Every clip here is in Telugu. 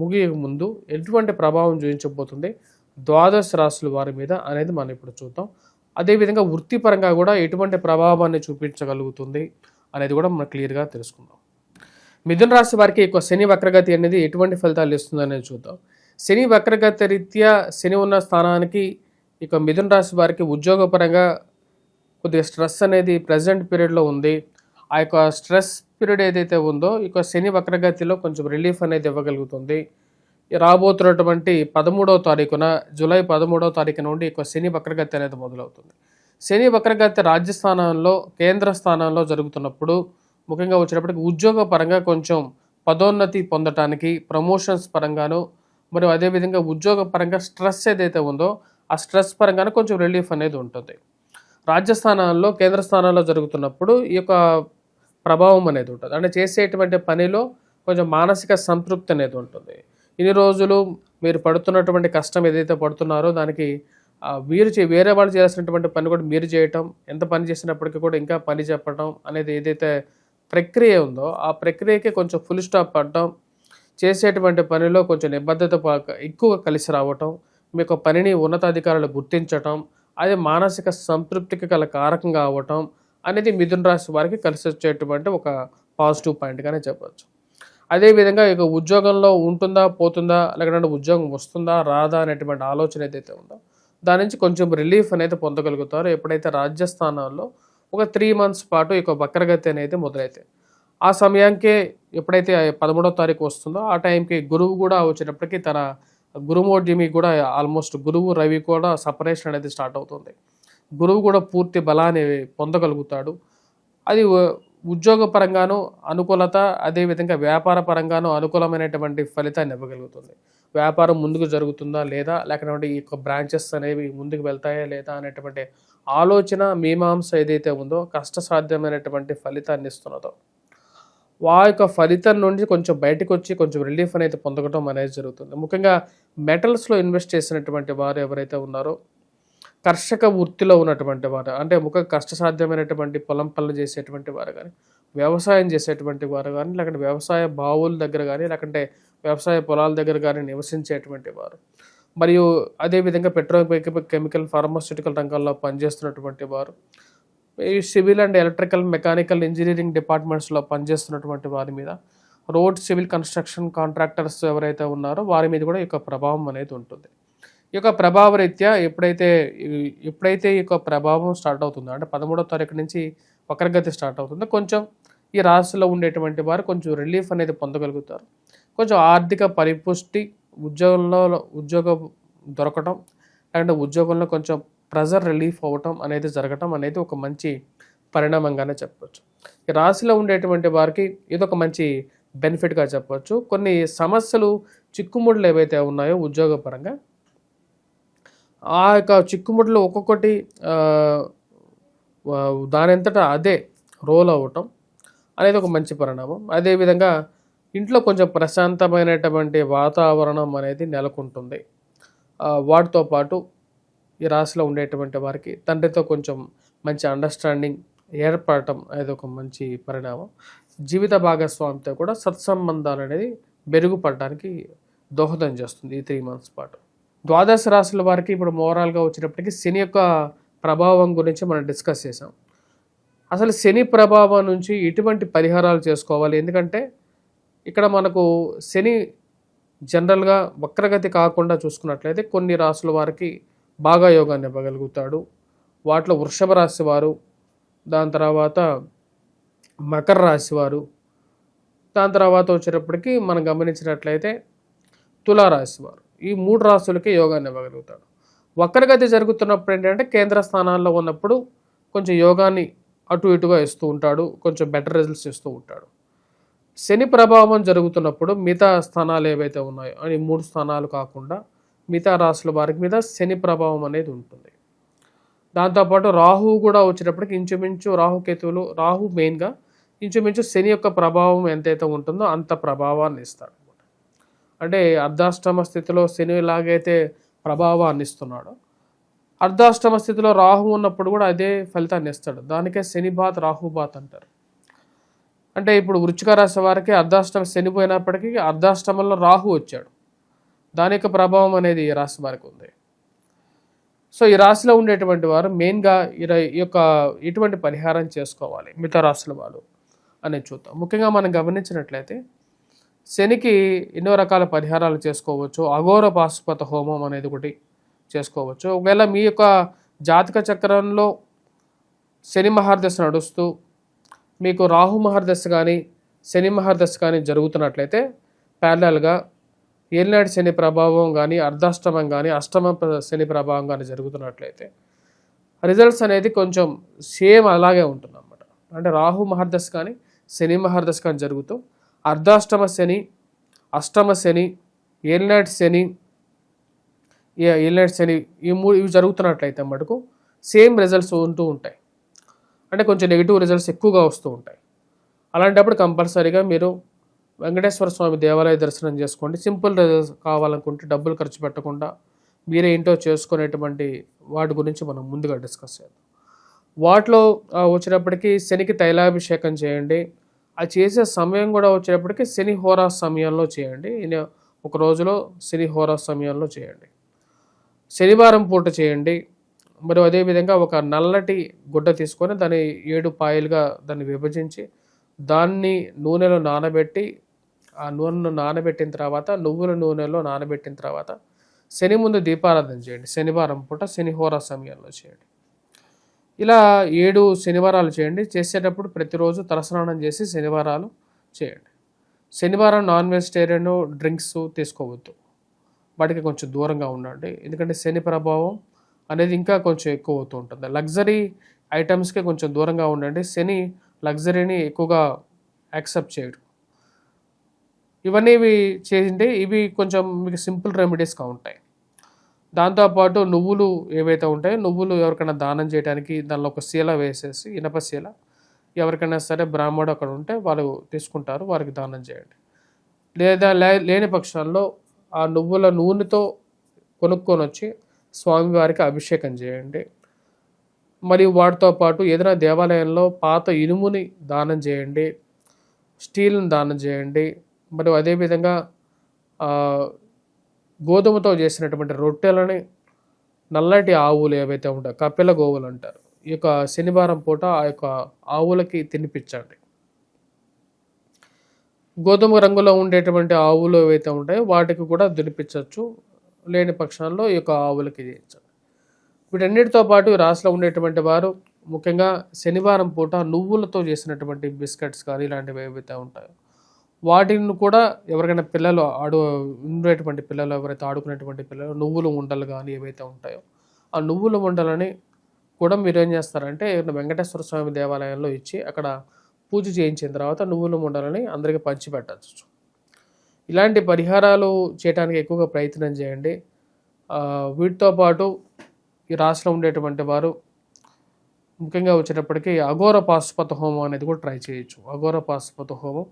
ముగియ ముందు ఎటువంటి ప్రభావం చూపించబోతుంది? ద్వాదశ రాశుల వారి మీద అనేది మనం ఇప్పుడు చూద్దాం. అదేవిధంగా వృత్తిపరంగా కూడా ఎటువంటి ప్రభావాన్ని చూపించగలుగుతుంది అనేది కూడా మనం క్లియర్గా తెలుసుకుందాం. మిథున రాశి వారికి ఎక్కువ శని వక్రగతి అనేది ఎటువంటి ఫలితాలు ఇస్తుంది అనేది చూద్దాం. శని వక్రగతి రీత్యా శని ఉన్న స్థానానికి ఇక మిథున రాశి వారికి ఉద్యోగపరంగా కొద్దిగా స్ట్రెస్ అనేది ప్రజెంట్ పీరియడ్లో ఉంది. ఆ యొక్క స్ట్రెస్ పీరియడ్ ఏదైతే ఉందో ఇక శని వక్రగతిలో కొంచెం రిలీఫ్ అనేది ఇవ్వగలుగుతుంది. రాబోతున్నటువంటి పదమూడవ తారీఖున జూలై పదమూడవ తారీఖు నుండి ఇక శని వక్రగతి అనేది మొదలవుతుంది. శని వక్రగతి రాజ్యస్థానంలో కేంద్ర స్థానంలో జరుగుతున్నప్పుడు ముఖ్యంగా వచ్చినప్పటికి ఉద్యోగ పరంగా కొంచెం పదోన్నతి పొందటానికి ప్రమోషన్స్ పరంగాను మరియు అదేవిధంగా ఉద్యోగ పరంగా స్ట్రెస్ ఏదైతే ఉందో ఆ స్ట్రెస్ పరంగానే కొంచెం రిలీఫ్ అనేది ఉంటుంది. రాజ్యస్థానాల్లో కేంద్ర స్థానాల్లో జరుగుతున్నప్పుడు ఈ యొక్క ప్రభావం అనేది ఉంటుంది. అంటే చేసేటువంటి పనిలో కొంచెం మానసిక సంతృప్తి అనేది ఉంటుంది. ఇన్ని రోజులు మీరు పడుతున్నటువంటి కష్టం ఏదైతే పడుతున్నారో దానికి మీరు చే వేరే వాళ్ళు చేయాల్సినటువంటి పని కూడా మీరు చేయటం ఎంత పని చేసినప్పటికీ కూడా ఇంకా పని చెప్పడం అనేది ఏదైతే ప్రక్రియ ఉందో ఆ ప్రక్రియకి కొంచెం ఫుల్ స్టాప్ పడటం చేసేటువంటి పనిలో కొంచెం నిబద్ధత ఎక్కువగా ఎక్కువ కలిసి రావటం మీ యొక్క పనిని ఉన్నతాధికారులు గుర్తించటం అది మానసిక సంతృప్తికి గల కారకంగా అవ్వటం అనేది మిథున రాశి వారికి కలిసి వచ్చేటువంటి ఒక పాజిటివ్ పాయింట్గానే చెప్పవచ్చు అదేవిధంగా ఇక ఉద్యోగంలో ఉంటుందా పోతుందా లేకపోతే ఉద్యోగం వస్తుందా రాదా అనేటువంటి ఆలోచన ఏదైతే ఉందో దాని నుంచి కొంచెం రిలీఫ్ అనేది పొందగలుగుతారు. ఎప్పుడైతే రాజ్యస్థానాల్లో ఒక త్రీ మంత్స్ పాటు ఈ వక్రగతి అనేది మొదలైతే ఆ సమయానికే ఎప్పుడైతే పదమూడవ తారీఖు వస్తుందో ఆ టైంకి గురువు కూడా వచ్చినప్పటికీ తన గురుమోడ్యమి కూడా ఆల్మోస్ట్ గురువు రవి కూడా సపరేషన్ అనేది స్టార్ట్ అవుతుంది. గురువు కూడా పూర్తి బలాన్ని పొందగలుగుతాడు. అది ఉ- ఉద్యోగపరంగాను అనుకూలత అదేవిధంగా వ్యాపార పరంగాను అనుకూలమైనటువంటి ఫలితాన్ని ఇవ్వగలుగుతుంది. వ్యాపారం ముందుకు జరుగుతుందా లేదా లేకపోతే ఈ యొక్క బ్రాంచెస్ అనేవి ముందుకు వెళ్తాయా లేదా అనేటువంటి ఆలోచన మీమాంస ఏదైతే ఉందో కష్టసాధ్యమైనటువంటి ఫలితాన్ని ఇస్తున్నదో. వా యొక్క ఫలితం నుండి కొంచెం బయటకు వచ్చి కొంచెం రిలీఫ్ అనేది పొందడం అనేది జరుగుతుంది. ముఖ్యంగా మెటల్స్లో ఇన్వెస్ట్ చేసినటువంటి వారు ఎవరైతే ఉన్నారో కర్షక వృత్తిలో ఉన్నటువంటి వారు అంటే ముఖ కష్టసాధ్యమైనటువంటి పొలం పనులు చేసేటువంటి వారు కానీ వ్యవసాయం చేసేటువంటి వారు కానీ లేకుంటే వ్యవసాయ బావుల దగ్గర కానీ లేకుంటే వ్యవసాయ పొలాల దగ్గర కానీ నివసించేటువంటి వారు. మరియు అదేవిధంగా పెట్రో కెమికల్ ఫార్మాస్యూటికల్ రంగాల్లో పనిచేస్తున్నటువంటి వారు ఈ civil and electrical mechanical engineering డిపార్ట్మెంట్స్లో పనిచేస్తున్నటువంటి వారి మీద రోడ్ సివిల్ కన్స్ట్రక్షన్ కాంట్రాక్టర్స్ ఎవరైతే ఉన్నారో వారి మీద కూడా ఈ యొక్క ప్రభావం అనేది ఉంటుంది. ఈ యొక్క ప్రభావరీత్యా ఎప్పుడైతే ఎప్పుడైతే ఈ యొక్క ప్రభావం స్టార్ట్ అవుతుందో అంటే పదమూడో తారీఖు నుంచి వక్రగతి స్టార్ట్ అవుతుందో కొంచెం ఈ రాశిలో ఉండేటువంటి వారు కొంచెం రిలీఫ్ అనేది పొందగలుగుతారు. కొంచెం ఆర్థిక పరిపుష్టి ఉద్యోగంలో ఉద్యోగం దొరకటం అండ్ ఉద్యోగంలో కొంచెం ప్రెజర్ రిలీఫ్ అవ్వటం అనేది జరగటం అనేది ఒక మంచి పరిణామంగానే చెప్పవచ్చు ఈ రాశిలో ఉండేటువంటి వారికి ఇది ఒక మంచి బెనిఫిట్గా చెప్పవచ్చు కొన్ని సమస్యలు చిక్కుముడులు ఏవైతే ఉన్నాయో ఉద్యోగపరంగా ఆ యొక్క చిక్కుముడులు ఒక్కొక్కటి ఆ, దానంతటా అదే రోల్ అవ్వటం అనేది ఒక మంచి పరిణామం. అదేవిధంగా ఇంట్లో కొంచెం ప్రశాంతమైనటువంటి వాతావరణం అనేది నెలకొంటుంది. వాటితో పాటు ఈ రాశిలో ఉండేటువంటి వారికి తండ్రితో కొంచెం మంచి అండర్స్టాండింగ్ ఏర్పడటం అనేది ఒక మంచి పరిణామం. జీవిత భాగస్వామితో కూడా సత్సంబంధాలు అనేది మెరుగుపడడానికి దోహదం చేస్తుంది ఈ త్రీ మంత్స్ పాటు. ద్వాదశ రాశుల వారికి ఇప్పుడు మోరల్గా వచ్చినప్పటికీ శని యొక్క ప్రభావం గురించి మనం డిస్కస్ చేసాం అసలు శని ప్రభావం నుంచి ఎటువంటి పరిహారాలు చేసుకోవాలి? ఎందుకంటే ఇక్కడ మనకు శని జనరల్గా వక్రగతి కాకుండా చూసుకున్నట్లయితే కొన్ని రాసుల వారికి బాగా యోగాన్ని ఇవ్వగలుగుతాడు. వాటిలో వృషభ రాశి వారు దాని తర్వాత మకర రాశి వారు దాని తర్వాత వచ్చేటప్పటికి మనం గమనించినట్లయితే తులారాశి వారు. ఈ మూడు రాశులకే యోగాన్ని ఇవ్వగలుగుతాడు. వక్రగతి జరుగుతున్నప్పుడు ఏంటంటే కేంద్ర స్థానాల్లో ఉన్నప్పుడు కొంచెం యోగాన్ని అటు ఇటుగా ఇస్తూ ఉంటాడు కొంచెం బెటర్ రిజల్ట్స్ ఇస్తూ ఉంటాడు. శని ప్రభావం జరుగుతున్నప్పుడు మిగతా స్థానాలు ఏవైతే ఉన్నాయో అని మూడు స్థానాలు కాకుండా మిగతా రాశుల వారికి మీద శని ప్రభావం అనేది ఉంటుంది. దాంతోపాటు రాహు కూడా వచ్చేటప్పటికి ఇంచుమించు రాహుకేతువులు రాహు మెయిన్గా ఇంచుమించు శని యొక్క ప్రభావం ఎంతైతే ఉంటుందో అంత ప్రభావాన్ని ఇస్తాడు. అంటే అర్ధాష్టమ స్థితిలో శని ఎలాగైతే ప్రభావాన్ని ఇస్తున్నాడు అర్ధాష్టమ స్థితిలో రాహు ఉన్నప్పుడు కూడా అదే ఫలితాన్ని ఇస్తాడు. దానికే శని బాత్ రాహు బాత్ అంటారు. అంటే ఇప్పుడు వృచ్చిక రాశి వారికి అర్ధాష్టమ శని పోయినప్పటికీ అర్ధాష్టమంలో రాహు వచ్చాడు. దాని యొక్క ప్రభావం అనేది ఈ రాశి వారికి ఉంది. సో ఈ రాశిలో ఉండేటువంటి వారు మెయిన్గా ఈ ఈ యొక్క ఎటువంటి పరిహారం చేసుకోవాలి మిగతా రాశుల వాళ్ళు అనేది చూద్దాం. ముఖ్యంగా మనం గమనించినట్లయితే శనికి ఎన్నో రకాల పరిహారాలు చేసుకోవచ్చు. అఘోర పాశుపత హోమం అనేది ఒకటి చేసుకోవచ్చు. ఒకవేళ మీ యొక్క జాతక చక్రంలో శని మహర్దశ నడుస్తూ మీకు రాహు మహర్దశ కానీ శని మహర్దశ కానీ జరుగుతున్నట్లయితే ప్యారలల్గా ఏలినాటి శని ప్రభావం కానీ అర్ధాష్టమం కానీ అష్టమ శని ప్రభావం కానీ జరుగుతున్నట్లయితే రిజల్ట్స్ అనేది కొంచెం సేమ్ అలాగే ఉంటుంది అన్నమాట అంటే రాహు మహర్దశ కానీ శని మహర్దశ కానీ జరుగుతూ అర్ధాష్టమ శని అష్టమ శని ఏలినాటి శని ఏలినాటి శని ఈ మూడు ఇవి జరుగుతున్నట్లయితే మటుకు సేమ్ రిజల్ట్స్ ఉంటూ ఉంటాయి. అంటే కొంచెం నెగిటివ్ రిజల్ట్స్ ఎక్కువగా వస్తూ ఉంటాయి. అలాంటప్పుడు కంపల్సరీగా మీరు వెంకటేశ్వర స్వామి దేవాలయ దర్శనం చేసుకోండి. సింపుల్ రిజల్ట్స్ కావాలనుకుంటే డబ్బులు ఖర్చు పెట్టకుండా మీరే ఏంటో చేసుకునేటువంటి వాటి గురించి మనం ముందుగా డిస్కస్ చేద్దాం. వాటిలో వచ్చినప్పటికీ శనికి తైలాభిషేకం చేయండి. అది చేసే సమయం కూడా వచ్చేటప్పటికి శని హోరా సమయంలో చేయండి. ఒక రోజులో శని హోరా సమయంలో చేయండి. శనివారం పూట చేయండి. మరియు అదేవిధంగా ఒక నల్లటి గుడ్డ తీసుకొని దాన్ని ఏడు పాయలుగా దాన్ని విభజించి దాన్ని నూనెలో నానబెట్టి ఆ నూనెను నానబెట్టిన తర్వాత నువ్వుల నూనెలో నానబెట్టిన తర్వాత శని ముందు దీపారాధన చేయండి. శనివారం పూట శనిహోర సమయంలో చేయండి. ఇలా ఏడు శనివారాలు చేయండి. చేసేటప్పుడు ప్రతిరోజు తలస్నానం చేసి శనివారాలు చేయండి. శనివారం నాన్ వెజిటేరియన్ డ్రింక్స్ తీసుకోవద్దు. వాటికి కొంచెం దూరంగా ఉండండి. ఎందుకంటే శని ప్రభావం అనేది ఇంకా కొంచెం ఎక్కువ అవుతూ ఉంటుంది. లగ్జరీ ఐటమ్స్కి కొంచెం దూరంగా ఉండండి. శని లగ్జరీని ఎక్కువగా యాక్సెప్ట్ చేయడు. ఇవన్నీ ఇవి చేయండి. ఇవి కొంచెం మీకు సింపుల్ రెమెడీస్గా ఉంటాయి. దాంతోపాటు నువ్వులు ఏవైతే ఉంటాయో నువ్వులు ఎవరికైనా దానం చేయడానికి దానిలో ఒక శీల వేసేసి ఇనప శీల ఎవరికైనా సరే బ్రాహ్మడు అక్కడ ఉంటే వాళ్ళు తీసుకుంటారు వారికి దానం చేయండి. లేదా లే- లేని పక్షాల్లో ఆ నువ్వుల నూనెతో కొనుక్కొని వచ్చి స్వామివారికి అభిషేకం చేయండి. మరియు వాటితో పాటు ఏదైనా దేవాలయంలో పాత ఇనుముని దానం చేయండి స్టీల్ని దానం చేయండి. మరియు అదేవిధంగా గోధుమతో చేసినటువంటి రొట్టెలని నల్లటి ఆవులు ఏవైతే ఉంటాయో కపిల గోవులు అంటారు. ఈ యొక్క శనివారం పూట ఆ యొక్క ఆవులకి తినిపించండి. గోధుమ రంగులో ఉండేటువంటి ఆవులు ఏవైతే ఉంటాయో వాటికి కూడా తినిపించవచ్చు. లేని పక్షాల్లో ఈ యొక్క ఆవులకి చేయించండి. వీటన్నిటితో పాటు రాసులో ఉండేటువంటి వారు ముఖ్యంగా శనివారం పూట నువ్వులతో చేసినటువంటి బిస్కెట్స్ కానీ ఇలాంటివి ఏవైతే ఉంటాయో వాటిని కూడా ఎవరికైనా పిల్లలు ఆడు ఉండేటువంటి పిల్లలు ఎవరైతే ఆడుకునేటువంటి పిల్లలు నువ్వుల ఉండలు కానీ ఏవైతే ఉంటాయో ఆ నువ్వుల ఉండలని కూడా మీరు ఏం చేస్తారంటే వెంకటేశ్వర స్వామి దేవాలయంలో ఇచ్చి అక్కడ పూజ చేయించిన తర్వాత నువ్వుల ఉండలని అందరికీ పంచిపెట్టచ్చు. ఇలాంటి పరిహారాలు చేయడానికి ఎక్కువగా ప్రయత్నం చేయండి. వీటితో పాటు ఈ రాశిలో ఉండేటువంటి వారు ముఖ్యంగా వచ్చేటప్పటికి అఘోర పాశుపత హోమం అనేది కూడా ట్రై చేయొచ్చు. అఘోర పాశుపత హోమం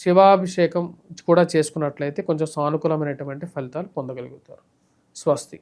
శివాభిషేకం కూడా చేసుకున్నట్లయితే కొంచెం సానుకూలమైనటువంటి ఫలితాలు పొందగలుగుతారు. స్వస్తి.